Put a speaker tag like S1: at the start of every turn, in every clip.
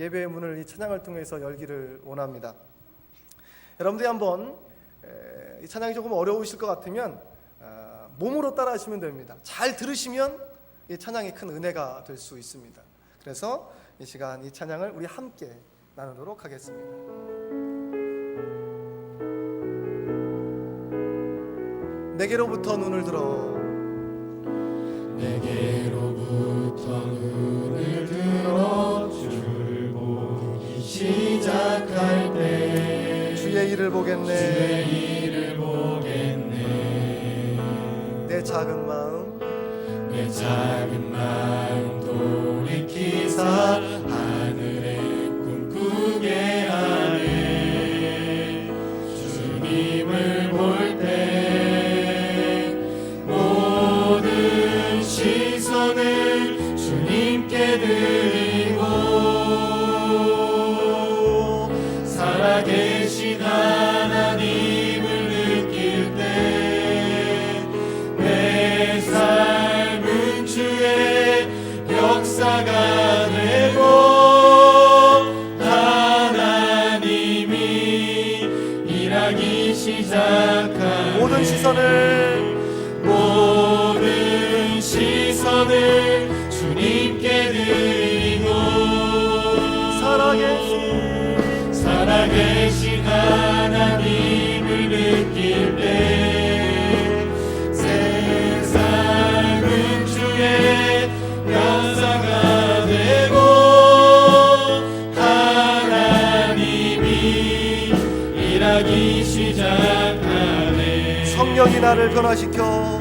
S1: 예배의 문을 이 찬양을 통해서 열기를 원합니다. 여러분들이 한번 에, 이 찬양이 조금 어려우실 것 같으면 아, 몸으로 따라 하시면 됩니다. 잘 들으시면 이 찬양이 큰 은혜가 될 수 있습니다. 그래서 이 시간 이 찬양을 우리 함께 나누도록 하겠습니다. 내게로부터 눈을 들어
S2: 내게로부터 눈을 들어
S1: 일을 보겠네. 내 작은 마음.
S2: 내 작은 마음 돌이키사 역사가 되고 하나님이 일하기 시작하네.
S1: 모든 시선을 나를 변화시켜.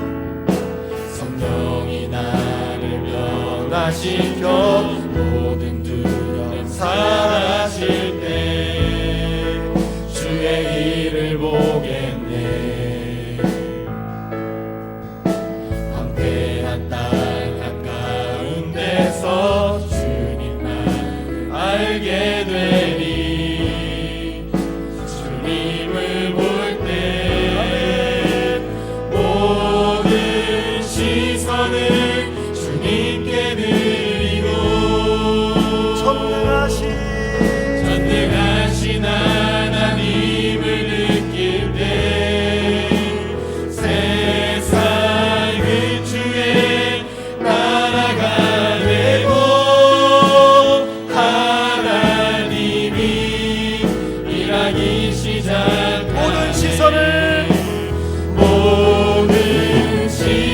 S2: 성령이 나를 변화시켜. 모든 두려움 사라질 때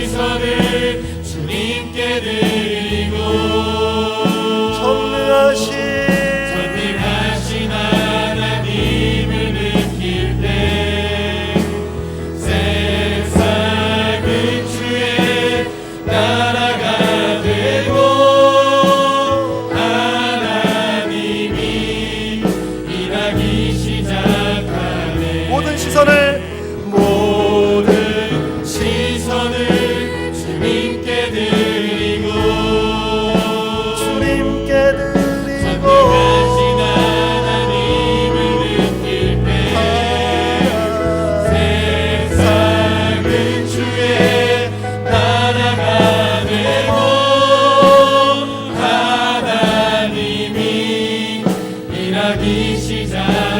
S2: 시선을 주님께 드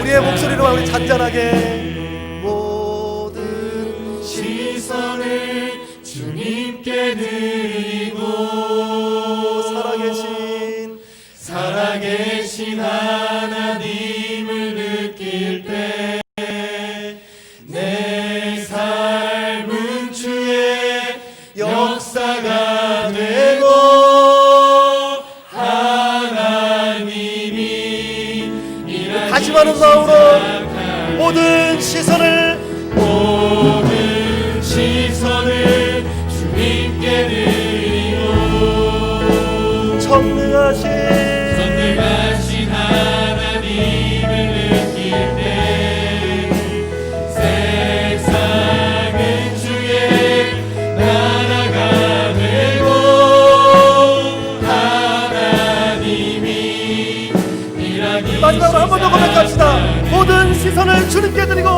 S1: 우리의 목소리로 우리 잔잔하게 많은 마음으로. 모든 시선을
S2: 모든 시선을 주님께
S1: 전능하신
S2: 전능하신
S1: 시선을 주님께 드리고